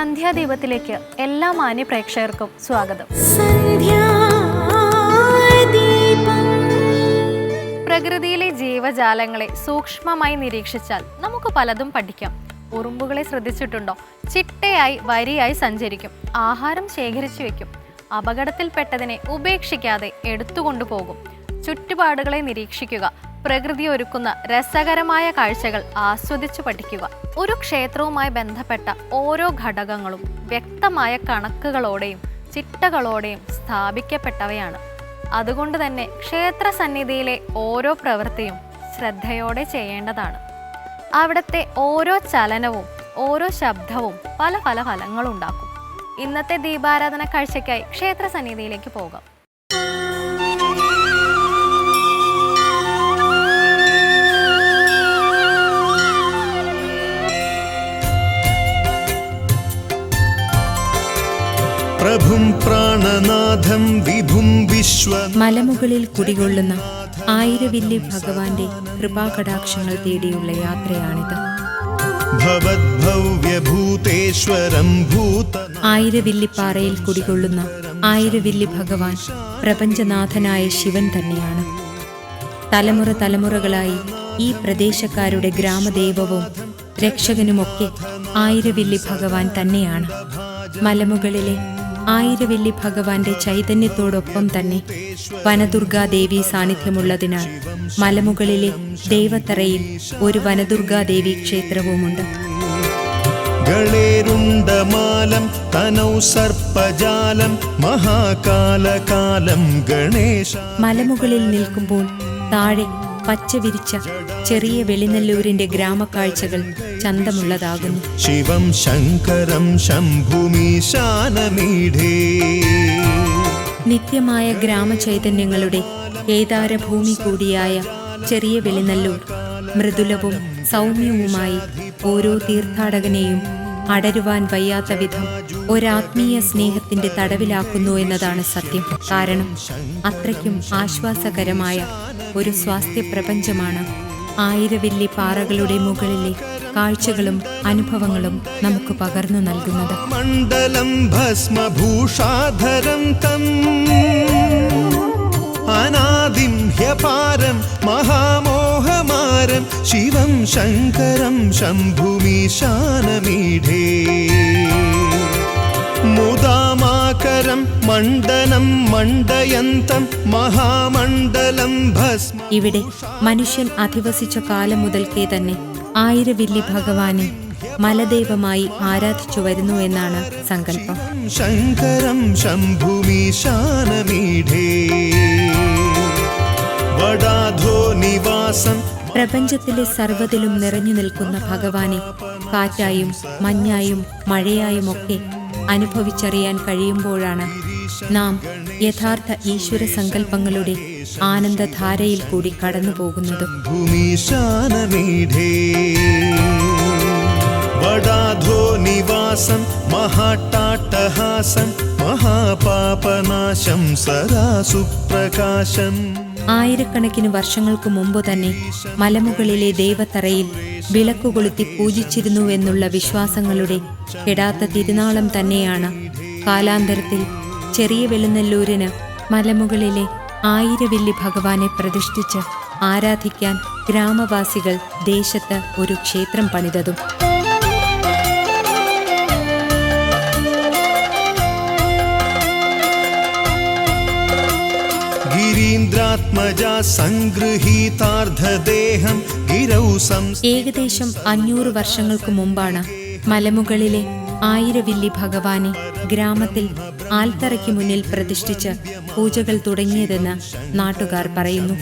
സന്ധ്യാദീപത്തിലേക്ക് എല്ലാ മാന്യ പ്രേക്ഷകർക്കും സ്വാഗതം. പ്രകൃതിയിലെ ജീവജാലങ്ങളെ സൂക്ഷ്മമായി നിരീക്ഷിച്ചാൽ നമുക്ക് പലതും പഠിക്കാം. ഉറുമ്പുകളെ ശ്രദ്ധിച്ചിട്ടുണ്ടോ? ചിട്ടയായി വരിയായി സഞ്ചരിക്കും. ആഹാരം ശേഖരിച്ചു വെക്കും. അപകടത്തിൽപ്പെട്ടതിനെ ഉപേക്ഷിക്കാതെ എടുത്തുകൊണ്ടുപോകും. ചുറ്റുപാടുകളെ നിരീക്ഷിക്കുക. പ്രകൃതി ഒരുക്കുന്ന രസകരമായ കാഴ്ചകൾ ആസ്വദിച്ചു പഠിക്കുക. ഒരു ക്ഷേത്രവുമായി ബന്ധപ്പെട്ട ഓരോ ഘടകങ്ങളും വ്യക്തമായ കണക്കുകളോടെയും ചിട്ടകളോടെയും സ്ഥാപിക്കപ്പെട്ടവയാണ്. അതുകൊണ്ട് തന്നെ ക്ഷേത്ര സന്നിധിയിലെ ഓരോ പ്രവൃത്തിയും ശ്രദ്ധയോടെ ചെയ്യേണ്ടതാണ്. അവിടുത്തെ ഓരോ ചലനവും ഓരോ ശബ്ദവും പല പല ഫലങ്ങളുണ്ടാക്കും. ഇന്നത്തെ ദീപാരാധന കാഴ്ചയ്ക്കായി ക്ഷേത്ര സന്നിധിയിലേക്ക് പോകാം. പ്രഭും പ്രാണനാഥം വിഭും വിശ്വ മലമുകളിൽ കുടികൊള്ളുന്ന ആയിരവില്ലി ഭഗവാന്റെ കൃപാകടാക്ഷങ്ങൾ തേടിയുള്ള യാത്രയാണിത്. ആയിരവില്ലിപ്പാറയിൽ കുടികൊള്ളുന്ന ആയിരവില്ലി ഭഗവാൻ പ്രപഞ്ചനാഥനായ ശിവൻ തന്നെയാണ്. തലമുറ തലമുറകളായി ഈ പ്രദേശക്കാരുടെ ഗ്രാമദൈവവും രക്ഷകനുമൊക്കെ ആയിരവില്ലി ഭഗവാൻ തന്നെയാണ്. മലമുകളിലെ ആയിരവില്ലി ഭഗവാന്റെ ചൈതന്യത്തോടൊപ്പം തന്നെ വനദുർഗാദേവി സാന്നിധ്യമുള്ളതിനാൽ മലമുകളിലെ ദേവത്തറയിൽ ഒരു വനദുർഗാദേവി ക്ഷേത്രവുമുണ്ട്. ഗളേരുണ്ടമാലം തനൗ സർപ്പജാലം മഹാകാലകാലം ഗണേശ മലമുകളിൽ നിൽക്കുമ്പോൾ താഴെ പച്ച വിരിച്ച ചെറിയ വെളിനല്ലൂരിന്റെ ഗ്രാമക്കാഴ്ചകൾ ചന്തമുള്ളതാകുന്നു. ശിവം ശങ്കരം ശംഭുമീശാനമീഢേ നിത്യമായ ഗ്രാമചൈതന്യങ്ങളുടെ ഏതാരഭൂമി കൂടിയായ ചെറിയ വെളിനല്ലൂർ മൃദുലവും സൗമ്യവുമായി ഓരോ തീർത്ഥാടകനെയും അടരുവാൻ വയ്യാത്ത വിധം ഒരാത്മീയ സ്നേഹത്തിന്റെ തടവിലാക്കുന്നു എന്നതാണ് സത്യം. കാരണം അത്രയ്ക്കും ആശ്വാസകരമായ ഒരു സ്വാസ്ഥ്യ പ്രപഞ്ചമാണ് ആയിരവില്ലി പാറകളുടെ മുകളിലെ കാഴ്ചകളും അനുഭവങ്ങളും നമുക്ക് പകർന്നു നൽകുന്നത്. മണ്ഡലം ഭസ്മഭൂഷാധരം തം അനാദിം ഹ്യപാരം മഹാമോഹമാരം ശിവം ശങ്കരം ശംഭുമീശാനമീഢേ മുദാമാകരം മണ്ഡനം മണ്ഡയന്തം മഹാമണ്ഡലം ഭസ്മ ഇവിടെ മനുഷ്യൻ അധിവസിച്ച കാലം മുതൽക്കേ തന്നെ ആയിരവില്ലി ഭഗവാനെ മലദൈവമായി ആരാധിച്ചു വരുന്നു എന്നാണ് സങ്കല്പം. ശങ്കരം ശംഭുമീശാനമീഢേ വടാധോ നിവാസം. പ്രപഞ്ചത്തിലെ സർവതിലും നിറഞ്ഞു നിൽക്കുന്ന ഭഗവാനെ കാറ്റായും മഞ്ഞായും മഴയായുമൊക്കെ അനുഭവിച്ചറിയാൻ കഴിയുമ്പോഴാണ് നാം യഥാർത്ഥ ഈശ്വര സങ്കല്പങ്ങളുടെ ആനന്ദധാരയിൽ കൂടി കടന്നു പോകുന്നത് ഭൂമിശാനമീഢേ വടാധോ നിവാസം മഹാട്ടാട്ടഹാസം മഹാപാപനാശം ആയിരക്കണക്കിന് വർഷങ്ങൾക്ക് മുമ്പ് തന്നെ മലമുകളിലെ ദൈവത്തറയിൽ വിളക്ക് കൊളുത്തി പൂജിച്ചിരുന്നുവെന്നുള്ള വിശ്വാസങ്ങളുടെ കെടാത്ത തിരുനാളം തന്നെയാണ് കാലാന്തരത്തിൽ ചെറിയ വെളുന്നല്ലൂരിന് മലമുകളിലെ ആയിരവില്ലി ഭഗവാനെ പ്രതിഷ്ഠിച്ച് ആരാധിക്കാൻ ഗ്രാമവാസികൾ ദേശത്ത് ഒരു ക്ഷേത്രം പണിതതും. ഏകദേശം അഞ്ഞൂറ് വർഷങ്ങൾക്ക് മുമ്പാണ് മലമുകളിലെ ആയിരവില്ലി ഭഗവാനെ ഗ്രാമത്തിൽ ആൽത്തറയ്ക്ക് മുന്നിൽ പ്രതിഷ്ഠിച്ച് പൂജകൾ തുടങ്ങിയതെന്ന് നാട്ടുകാർ പറയുന്നു.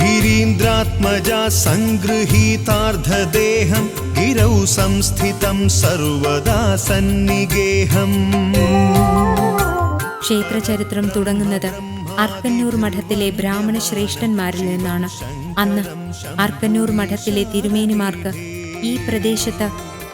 ഗിരീന്ദ്രാത്മജ സംഗൃഹീതാർദ്ധദേഹം सङ्गृहीतार्धदेहं गिरौ संस्थितं सर्वदा सन्निगेहम् ക്ഷേത്രചരിത്രം തുടങ്ങുന്നത് അർക്കന്നൂർ മഠത്തിലെ ബ്രാഹ്മണ ശ്രേഷ്ഠന്മാരിൽ നിന്നാണ് അന്ന് അർക്കന്നൂർ മഠത്തിലെ തിരുമേനിമാർക്ക് ഈ പ്രദേശത്ത്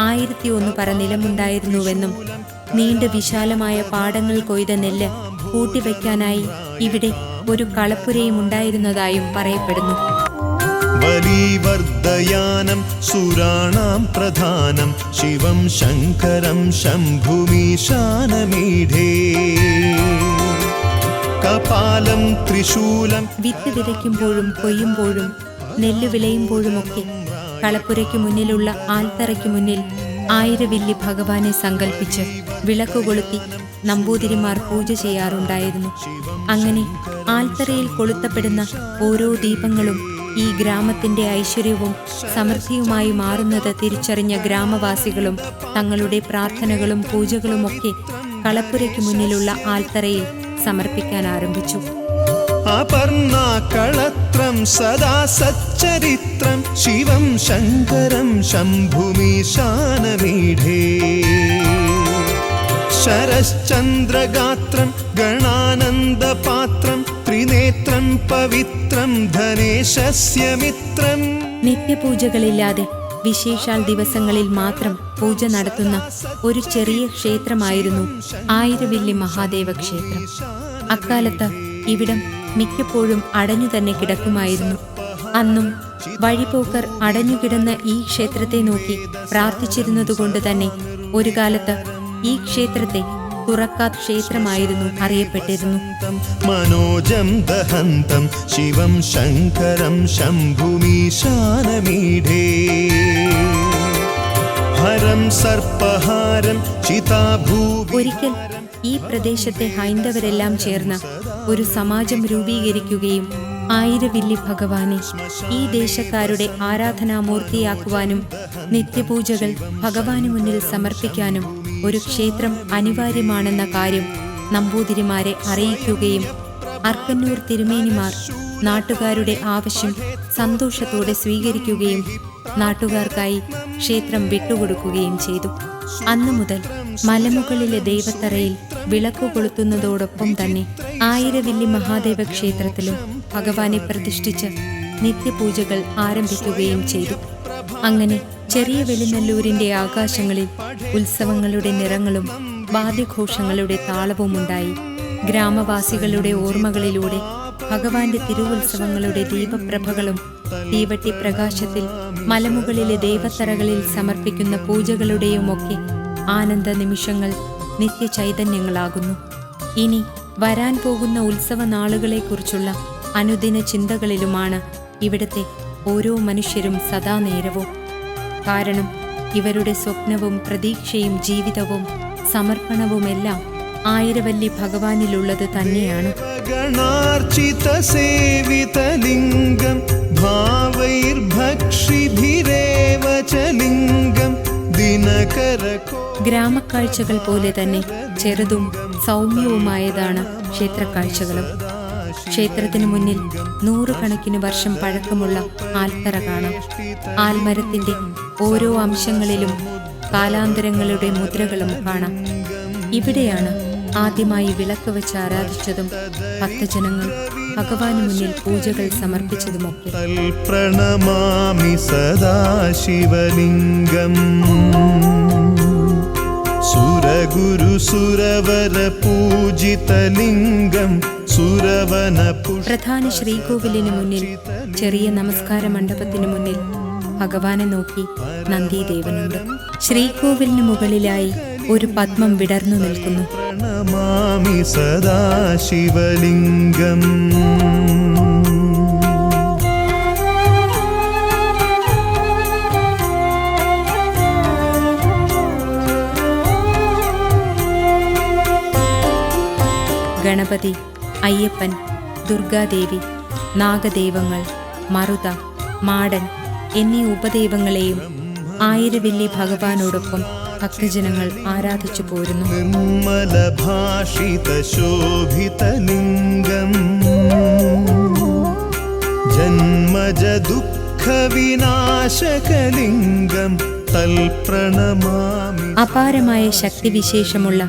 ആയിരത്തി ഒന്ന് പറ നിലമുണ്ടായിരുന്നുവെന്നും നീണ്ട വിശാലമായ പാടങ്ങൾ കൊയ്ത നെല്ല് കൂട്ടിവയ്ക്കാനായി ഇവിടെ ഒരു കളപ്പുരയും ഉണ്ടായിരുന്നതായും പറയപ്പെടുന്നു बलीवर्धयानं सुराणां प्रधानं शिवं शङ्करं शम्भुमीशानमीढे कपालं त्रिशूलं വിത്ത് വിതയ്ക്കുമ്പോഴും കൊയ്യുമ്പോഴും നെല്ല് വിളയുമ്പോഴുമൊക്കെ കളപ്പുരയ്ക്ക് മുന്നിലുള്ള ആൽത്തറയ്ക്ക് മുന്നിൽ ആയിരവില്ലി ഭഗവാനെ സങ്കല്പിച്ച് വിളക്ക് കൊളുത്തി നമ്പൂതിരിമാർ പൂജ ചെയ്യാറുണ്ടായിരുന്നു അങ്ങനെ ആൽത്തറയിൽ കൊളുത്തപ്പെടുന്ന ഓരോ ദീപങ്ങളും ഈ ഗ്രാമത്തിന്റെ ഐശ്വര്യവും സമൃദ്ധിയുമായി മാറുന്നത് തിരിച്ചറിഞ്ഞ ഗ്രാമവാസികളും തങ്ങളുടെ പ്രാർത്ഥനകളും പൂജകളുമൊക്കെ കളപ്പുരയ്ക്ക് മുന്നിലുള്ള ആൽത്തറയിൽ സമർപ്പിക്കാൻ ആരംഭിച്ചു. സദാ സച്ചരിത്രം ശിവം ശങ്കരം ശംഭുമീശാനമീഢേ ശരശ്ചന്ദ്രഗാത്രം ഗണാനന്ദപാത്രം ത്രിനേത്രം പവിത്രം ധനേശസ്യ മിത്രൻ നിത്യപൂജകളില്ലാതെ വിശേഷാൽ ദിവസങ്ങളിൽ മാത്രം പൂജ നടത്തുന്ന ഒരു ചെറിയ ക്ഷേത്രമായിരുന്നു ആയിരവില്ലി മഹാദേവ ക്ഷേത്രം അക്കാലത്ത് ഇവിടം മിക്കപ്പോഴും അടഞ്ഞു തന്നെ കിടക്കുമായിരുന്നു. അന്നും വഴിപോക്കർ അടഞ്ഞുകിടന്ന ഈ ക്ഷേത്രത്തെ നോക്കി പ്രാർത്ഥിച്ചിരുന്നതുകൊണ്ട് തന്നെ ഒരു കാലത്ത് ഈ ക്ഷേത്രത്തെ തുറക്കാത്ത ക്ഷേത്രമായിരുന്നു അറിയപ്പെട്ടിരുന്നു. മനോജം ദഹന്തം ശിവം ശങ്കരം ശംഭുമീശാനമീഢേ ഹരം സർപ്പഹാരം ഒരിക്കൽ ഈ പ്രദേശത്തെ ഹൈന്ദവരെല്ലാം ചേർന്ന ഒരു സമാജം രൂപീകരിക്കുകയും ആയിരവില്ലി ഭഗവാനെ ഈ ദേശക്കാരുടെ ആരാധനാമൂർത്തിയാക്കുവാനും നിത്യപൂജകൾ ഭഗവാനു മുന്നിൽ സമർപ്പിക്കാനും ഒരു ക്ഷേത്രം അനിവാര്യമാണെന്ന കാര്യം നമ്പൂതിരിമാരെ അറിയിക്കുകയും അർക്കന്നൂർ തിരുമേനിമാർ നാട്ടുകാരുടെ ആവശ്യം സന്തോഷത്തോടെ സ്വീകരിക്കുകയും നാട്ടുകാർക്കായി ക്ഷേത്രം വിട്ടുകൊടുക്കുകയും ചെയ്തു. അന്നു മുതൽ മലമുകളിലെ ദൈവത്തറയിൽ വിളക്ക് കൊളുത്തുന്നതോടൊപ്പം തന്നെ ആയിരവില്ലി മഹാദേവ ക്ഷേത്രത്തിലും ഭഗവാനെ പ്രതിഷ്ഠിച്ച് നിത്യപൂജകൾ ആരംഭിക്കുകയും ചെയ്തു. അങ്ങനെ ചെറിയ വെളിനല്ലൂരിന്റെ ആകാശങ്ങളിൽ ഉത്സവങ്ങളുടെ നിറങ്ങളും വാദ്യഘോഷങ്ങളുടെ താളവുമുണ്ടായി. ഗ്രാമവാസികളുടെ ഓർമ്മകളിലൂടെ ഭഗവാന്റെ തിരുവുത്സവങ്ങളുടെ ദീപപ്രഭകളും തീവട്ടി പ്രകാശത്തിൽ മലമുകളിലെ ദേവത്തറകളിൽ സമർപ്പിക്കുന്ന പൂജകളുടെയുമൊക്കെ ആനന്ദ നിമിഷങ്ങൾ നിത്യചൈതന്യങ്ങളാകുന്നു. ഇനി വരാൻ പോകുന്ന ഉത്സവ നാളുകളെക്കുറിച്ചുള്ള അനുദിന ചിന്തകളിലുമാണ് ഇവിടുത്തെ ഓരോ മനുഷ്യരും സദാ നേരവും കാരണം ഇവരുടെ സ്വപ്നവും പ്രതീക്ഷയും ജീവിതവും സമർപ്പണവുമെല്ലാം ആയിരവല്ലി ഭഗവാനിലുള്ളത് തന്നെയാണ്. സേവിതലിംഗം ഗ്രാമക്കാഴ്ചകൾ പോലെ തന്നെ ചെറുതും സൗമ്യവുമായതാണ് ക്ഷേത്രക്കാഴ്ചകളും. ക്ഷേത്രത്തിനു മുന്നിൽ നൂറുകണക്കിന് വർഷം പഴക്കമുള്ള ആൽത്തറ കാണാം. ആൽമരത്തിന്റെ ഓരോ അംശങ്ങളിലും കാലാന്തരങ്ങളുടെ മുദ്രകളും കാണാം. ഇവിടെയാണ് ആദ്യമായി വിളക്ക് വെച്ച് ആരാധിച്ചതും ഭക്തജനങ്ങൾ ഭഗവാന് മുന്നിൽ പൂജകൾ സമർപ്പിച്ചതുമൊക്കെ. പ്രണമാമി സദാശിവലിംഗം. സുരഗുരു സുരവര പൂജിതലിംഗം. പ്രധാന ശ്രീകോവിലിന് മുന്നിൽ ചെറിയ നമസ്കാര മണ്ഡപത്തിന് മുന്നിൽ ഭഗവാനെ നോക്കി നന്ദിദേവനുണ്ട്. ശ്രീകോവിലിന് മുകളിലായി ഒരു പത്മം വിടർന്നു നിൽക്കുന്നു. പ്രണമാമി സദാശിവലിംഗം. ഗണപതി അയ്യപ്പൻ ദുർഗാദേവി നാഗദേവങ്ങൾ മറുത മാടൻ എന്നീ ഉപദേവങ്ങളെയും ആയിരവില്ലി ഭഗവാനോടൊപ്പം ഭക്തജനങ്ങൾ ആരാധിച്ചു പോരുന്നു. നിർമ്മലഭാഷിതശോഭിതലിംഗം അപാരമായ ശക്തിവിശേഷമുള്ള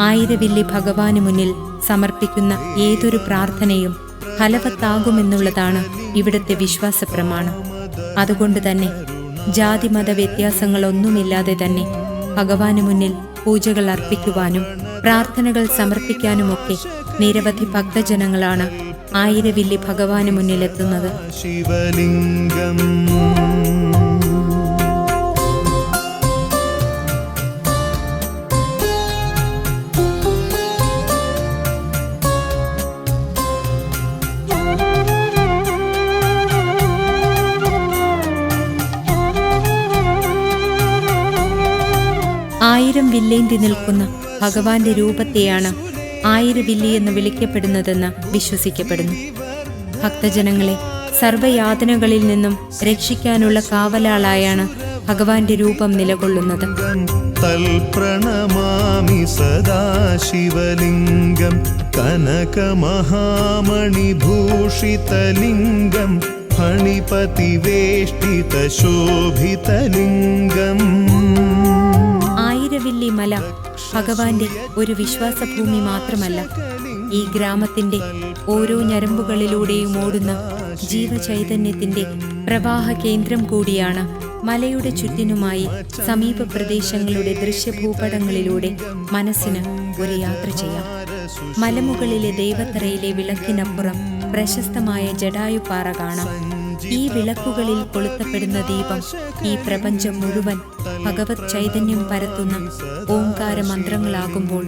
ആയിരവില്ലി ഭഗവാന് മുന്നിൽ സമർപ്പിക്കുന്ന ഏതൊരു പ്രാർത്ഥനയും ഫലവത്താകുമെന്നുള്ളതാണ് ഇവിടുത്തെ വിശ്വാസ പ്രമാണം അതുകൊണ്ട് തന്നെ ജാതിമത വ്യത്യാസങ്ങളൊന്നുമില്ലാതെ തന്നെ ഭഗവാന് മുന്നിൽ പൂജകൾ അർപ്പിക്കുവാനും പ്രാർത്ഥനകൾ സമർപ്പിക്കാനുമൊക്കെ നിരവധി ഭക്തജനങ്ങളാണ് ആയിരവില്ലി ഭഗവാന് മുന്നിലെത്തുന്നത്. ശിവലിംഗം. വില്ലേന്തി നിൽക്കുന്ന ഭഗവാന്റെ രൂപത്തെയാണ് ആയിരവില്ലി എന്ന് വിളിക്കപ്പെടുന്നതെന്ന് വിശ്വസിക്കപ്പെടുന്നു. ഭക്തജനങ്ങളെ സർവയാതനകളിൽ നിന്നും രക്ഷിക്കാനുള്ള കാവലാളായാണ് ഭഗവാന്റെ രൂപം നിലകൊള്ളുന്നത്. തൽപ്രണമാമി സദാ ശിവലിംഗം ഫണിപതിവേഷ്ടിത ഫണിപതിവേഷ്ടിതശോഭിതലിംഗം ആയിരവില്ലി മല ഭഗവാന്റെ ഒരു വിശ്വാസഭൂമി മാത്രമല്ല ഈ ഗ്രാമത്തിന്റെ ഓരോ ഞരമ്പുകളിലൂടെയും ഓടുന്ന ജീവചൈതന്യത്തിന്റെ പ്രവാഹ കേന്ദ്രം കൂടിയാണ് മലയുടെ ചുറ്റിനുമായി സമീപ പ്രദേശങ്ങളുടെ ദൃശ്യഭൂപടങ്ങളിലൂടെ മനസ്സിന് ഒരു യാത്ര ചെയ്യാം. മലമുകളിലെ ദേവത്തറയിലെ വിളക്കിനപ്പുറം പ്രശസ്തമായ ജഡായുപാറ കാണാം. ഈ വിളക്കുകളിൽ കൊളുത്തപ്പെടുന്ന ദീപം ഈ പ്രപഞ്ചം മുഴുവൻ ഭഗവത് ചൈതന്യം പരത്തുന്ന ഓംകാര മന്ത്രങ്ങളാകുമ്പോൾ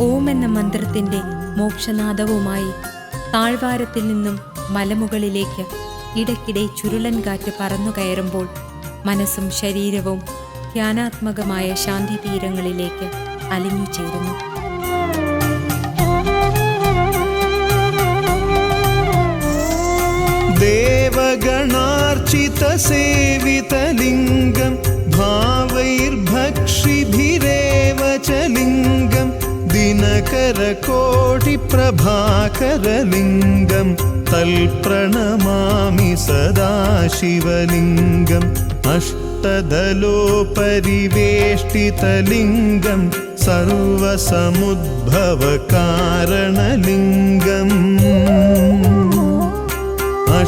ഓം എന്ന മന്ത്രത്തിന്റെ മോക്ഷനാദവുമായി താഴ്വാരത്തിൽ നിന്നും മലമുകളിലേക്ക് ഇടയ്ക്കിടെ ചുരുളൻ കാറ്റ് പറന്നു കയറുമ്പോൾ മനസ്സും ശരീരവും ധ്യാനാത്മകമായ ശാന്തി തീരങ്ങളിലേക്ക് അലിഞ്ഞു ചേരുന്നു देवगणार्चितसेवितलिङ्गं भावैर्भक्षिभिरेव च लिङ्गं दिनकरकोटिप्रभाकरलिङ्गं तल्प्रणमामि सदा शिवलिङ्गम् अष्टदलोपरिवेष्टितलिङ्गं सर्वसमुद्भवकारणलिङ्गम्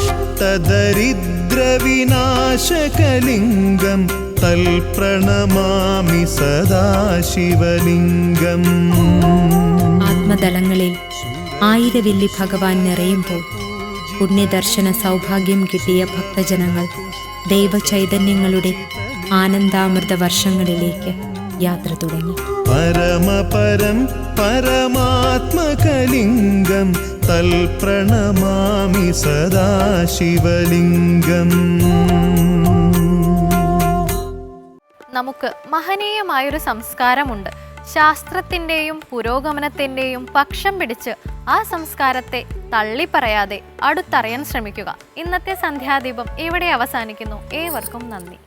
അഷ്ടദരിദ്രവിനാശകലിംഗം തൽപ്രണമാമി സദാശിവലിംഗം. ആത്മതലങ്ങളിൽ ആയിരവില്ലി ഭഗവാൻ നിറയുമ്പോൾ പുണ്യദർശന സൗഭാഗ്യം കിട്ടിയ ഭക്തജനങ്ങൾ ദൈവചൈതന്യങ്ങളുടെ ആനന്ദാമൃത വർഷങ്ങളിലേക്ക് യാത്ര തുടങ്ങി. പരമപരം പരമാത്മകലിംഗം തൽപ്രണമാമി സദാശിവലിംഗം. നമുക്ക് മഹനീയമായൊരു സംസ്കാരമുണ്ട്. ശാസ്ത്രത്തിന്റെയും പുരോഗമനത്തിന്റെയും പക്ഷം പിടിച്ച് ആ സംസ്കാരത്തെ തള്ളിപ്പറയാതെ അടുത്തറിയാൻ ശ്രമിക്കുക. ഇന്നത്തെ സന്ധ്യാദീപം ഇവിടെ അവസാനിക്കുന്നു. ഏവർക്കും നന്ദി.